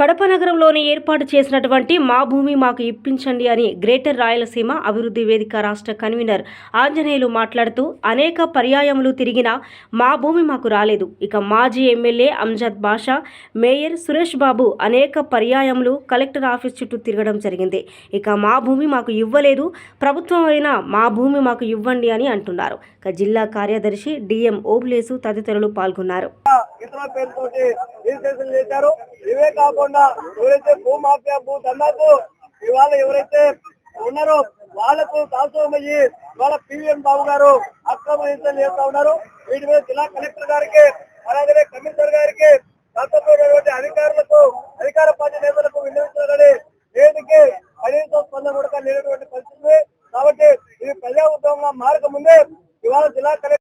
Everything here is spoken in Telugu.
కడప నగరంలోని ఏర్పాటు చేసినటువంటి మా భూమి మాకు ఇప్పించండి అని గ్రేటర్ రాయలసీమ అభివృద్ధి వేదిక రాష్ట్ర కన్వీనర్ ఆంజనేయులు మాట్లాడుతూ అనేక పర్యాయములు తిరిగినా మా భూమి మాకు రాలేదు. ఇక మాజీ ఎమ్మెల్యే అంజద్ బాషా మేయర్ సురేష్ బాబు అనేక పర్యాయములు కలెక్టర్ ఆఫీస్ చుట్టూ తిరగడం జరిగింది. ఇక మా భూమి మాకు ఇవ్వలేదు. ప్రభుత్వం అయినా మా భూమి మాకు ఇవ్వండి అని అంటున్నారు. ఇక జిల్లా కార్యదర్శి డిఎం ఓబ్లేసు తదితరులు పాల్గొన్నారు. ఇతర పేరుతోటి రిజిస్ట్రేషన్ చేశారు. ఇవే కాకుండా ఎవరైతే భూ మాఫియా భూ దందాకు ఇవాళ ఎవరైతే ఉన్నారో వాళ్ళకు దాసోమయ్యి ఇవాళ పివిఎం బాబు గారు అక్రమ రిజిస్ట్రేషన్ చేస్తా ఉన్నారు. వీటి మీద జిల్లా కలెక్టర్ గారికి అలాగే కమిషనర్ గారికి దాంతో అధికారులకు అధికార పార్టీ నేతలకు విన్నవించాలని దేనికి కనీసం స్పందన కూడా లేనటువంటి పరిస్థితి కాబట్టి ఇది ప్రజా ఉద్యమంగా మారక ముందే ఇవాళ జిల్లా కలెక్టర్